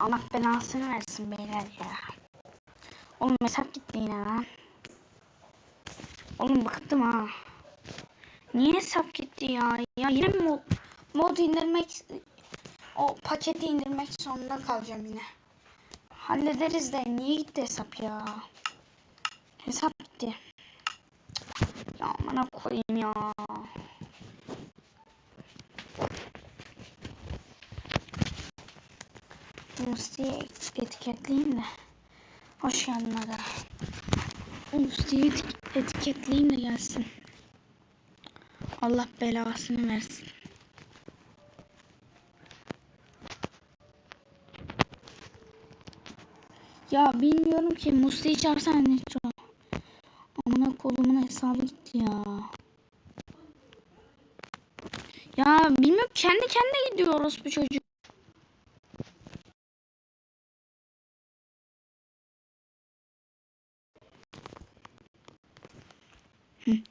Allah belasını versin beyler ya. Oğlum hesap gitti yine lan. Oğlum bıktım ha. Niye hesap gitti ya? Ya yine mod, mod indirmek o paketi indirmek zorunda kalacağım yine. Hallederiz de niye gitti hesap ya? Hesap gitti. Ya bana koyayım ya. Musti'yi etiketleyeyim de. Hoş geldin aga. Musti'yi etik- etiketleyeyim de gelsin. Allah belasını versin. Ya bilmiyorum ki Musti'yi çağırsana Nitro. Amına kolumun hesabı gitti ya. Ya bilmiyorum kendi kendine gidiyoruz bu çocuk.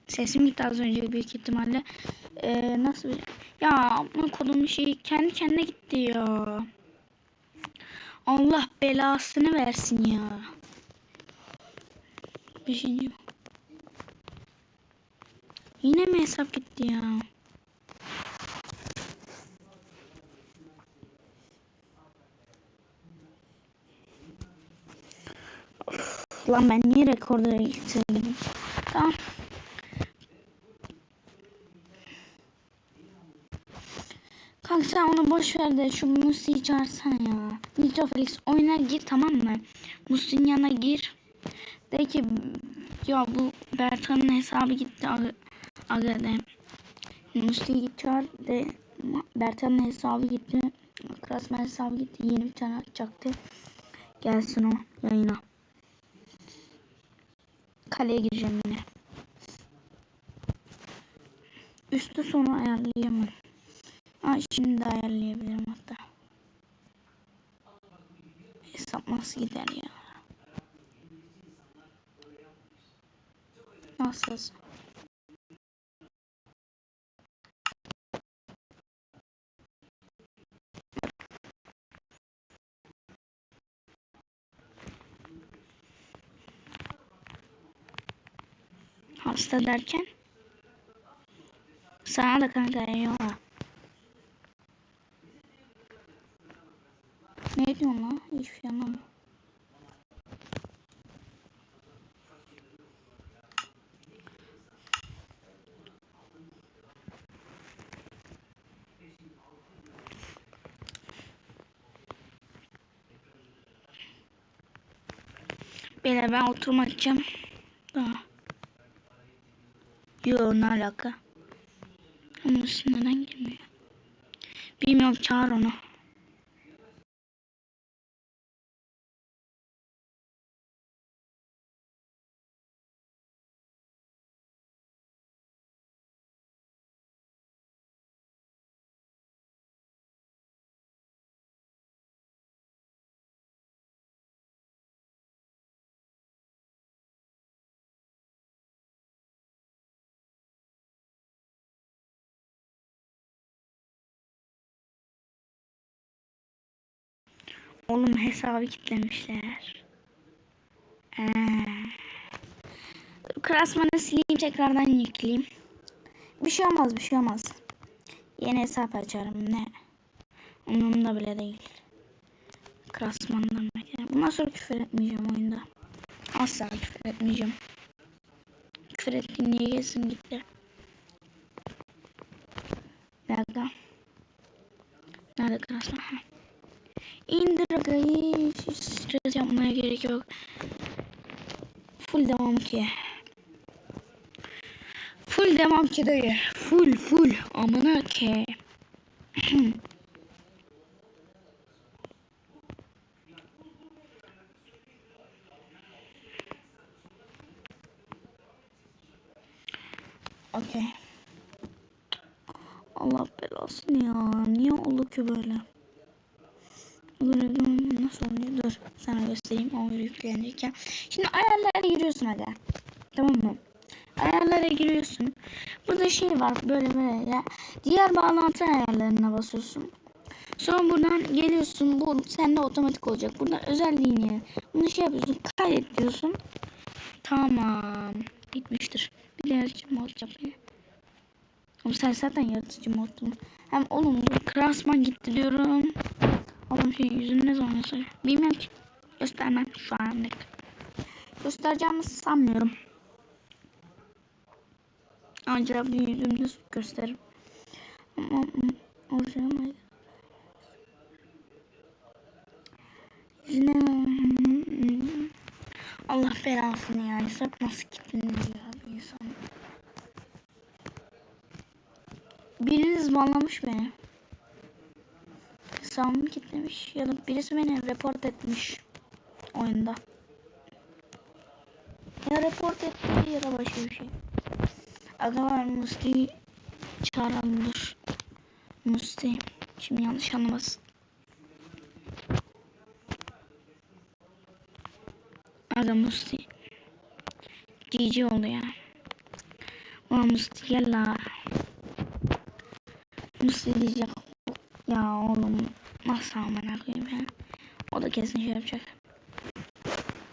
Sesim gitti az önce büyük ihtimalle. Ee, nasıl. Ya amına kodum şey kendi kendine gitti ya. Allah belasını versin ya. Beşinci. Yine mi hesap gitti ya? Lan ben niye rekorlara yükseldim? Tamam. Kanka sen onu boş ver de şu Musi'yi çağırsana ya. Nitrofelix oyuna gir tamam mı? Musi'nin yanına gir. De ki ya bu Bertan'ın hesabı gitti aga, aga de. Musi'yi git çağır de Bertan'ın hesabı gitti. Krasman hesabı gitti. Yeni bir tane açacaktı. Gelsin o yayına. Kaleye gireceğim yine. Üstü sonu ayarlayamam. Ha şimdi ayarlayabilirim hatta. Hesap nasıl gider ya? Nasıl? Hasta derken? Sana da kanka eyvallah. Ne diyorsun lan? Hiçbir şey anlamadım. Ben oturma gideceğim. Daha. Yo ne alaka? Onun neden girmiyor? Bilmiyorum çağır onu. Oğlum hesabı kilitlemişler. Ee, klasmanı sileyim tekrardan yükleyeyim. Bir şey olmaz bir şey olmaz. Yeni hesap açarım ne. Umurumda bile değil. Klasmandan bekle. Bundan sonra küfür etmeyeceğim oyunda. Asla küfür etmeyeceğim. Küfür ettiğim niye gelsin gitti. Dakika. Nerede klasman? İndir agayı. Hiç stres yapmaya gerek yok. Full devam ki. Full devam ki dayı. Full full. Amına ki. Okey. Allah belasını ya. Niye oldu ki böyle? Dur sana göstereyim o yüklenirken. Şimdi ayarlara giriyorsun aga. Tamam mı? Ayarlara giriyorsun. Burada şey var böyle böyle ya. Diğer bağlantı ayarlarına basıyorsun. Sonra buradan geliyorsun. Bu sende otomatik olacak. Buradan özelliğini bunu şey yapıyorsun. Kaydet diyorsun. Tamam. Gitmiştir. Bir de yaratıcı mod yapayım. Oğlum sen zaten yaratıcı moddun. Hem oğlum dur Krasman gitti diyorum. Oğlum şey yüzünü ne zaman göster? Bilmiyorum ki. Göstermem şu anlık. Göstereceğimi sanmıyorum. Ancak bir yüzümü gösteririm. Ama orijinal Yine Allah belasını yani sak nasıl gittin ya insan. Biriniz banlamış beni. Hesabımı kilitlemiş ya da birisi beni report etmiş oyunda. Ya report etti ya da başka bir şey. Arkadaşlar Musti'yi çağıralım dur. Musti. Şimdi yanlış anlamasın. Aga Musti. GG oldu ya. Ulan Musti gel la. Musti diyecek. Ya oğlum nasıl amına koyayım ya. O da kesin şey yapacak.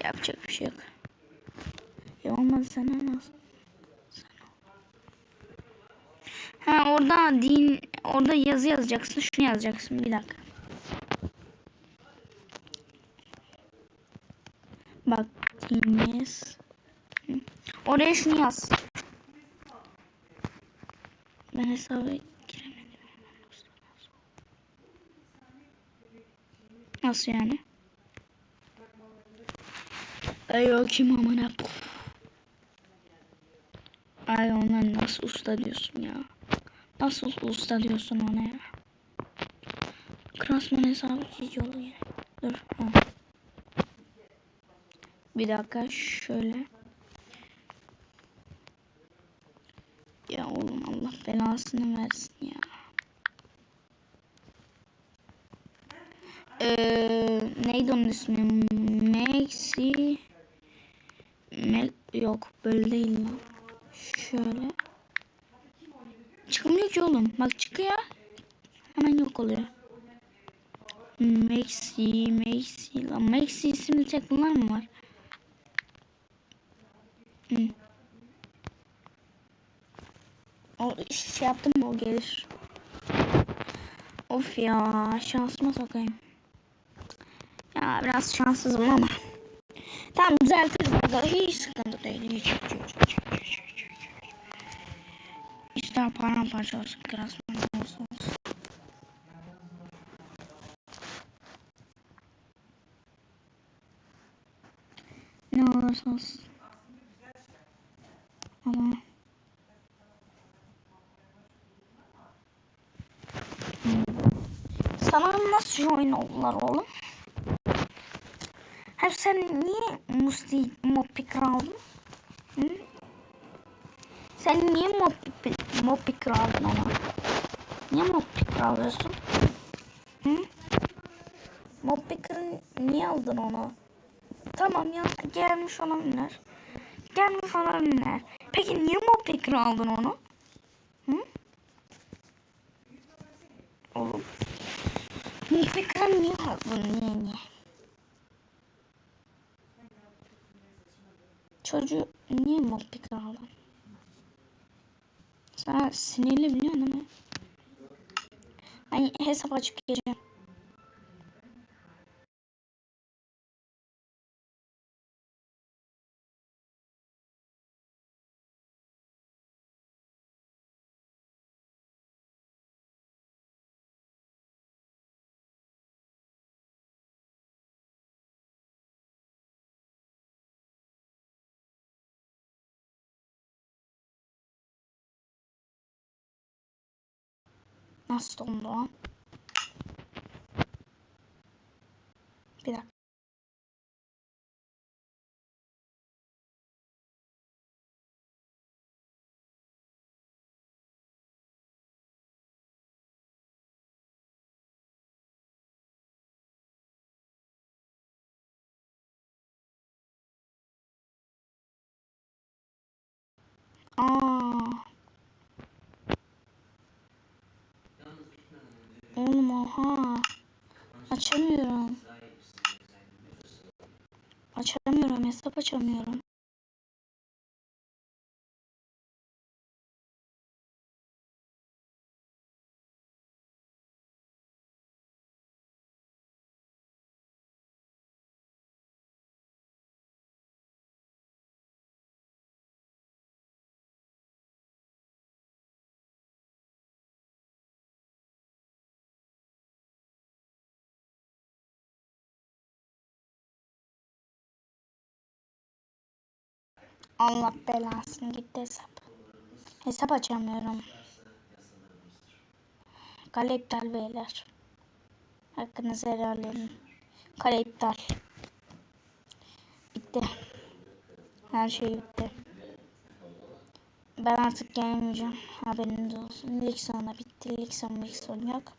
Yapacak bir şey yok. Ya olmaz sana nasıl? Ha orada din orada yazı yazacaksın. Şunu yazacaksın. Bir dakika. Bak dinles. Oraya şunu yaz. Ben hesaba Nasıl yani? Ay kim amına Ay ona nasıl usta diyorsun ya? Nasıl usta diyorsun ona ya? Krasman hesabı hiç yolu yine. Dur. Ha. Bir dakika şöyle. Ya oğlum Allah belasını versin ya. Ee, neydi onun ismi? Maxi Me yok böyle değil lan. Şöyle. Çıkmıyor ki oğlum. Bak çıkıyor. Hemen yok oluyor. Maxi, Maxi lan. Maxi isimli tek bunlar mı var? Hı. O şey yaptım mı o gelir. Of ya şansıma sokayım. Ya biraz şanssızım ama. Tamam düzeltiriz burada. Hiç sıkıntı değil. Hiç, hiç, hiç, hiç, hiç, hiç, hiç. İster paramparça olsun. Krasman olsun. Ne olursa olsun. Ama sana nasıl oyun oldular oğlum? Hem sen niye Musti Mopik aldın? Hı? Sen niye Mopik Mopik aldın ona? Niye Mopik alıyorsun? Hı? Mopik'i niye aldın onu? Tamam ya gelmiş olabilir. Gelmiş olabilir. Peki niye Mopik'i aldın onu? Hı? Oğlum. Mopik'i niye aldın? Niye niye? Çocuğu niye Mopik aldın? Sen sinirli biliyorsun mi? Ben hesap açıp geleceğim. 那是什么别打哦 Oha. Açamıyorum. Açamıyorum. Hesap açamıyorum. Allah belasını gitti hesap. Hesap açamıyorum. Kale iptal beyler. Hakkınızı helal edin. Kale iptal. Bitti. Her şey bitti. Ben artık gelmeyeceğim. Haberiniz olsun. Lig sonu bitti. Lig sonu lig sonu yok.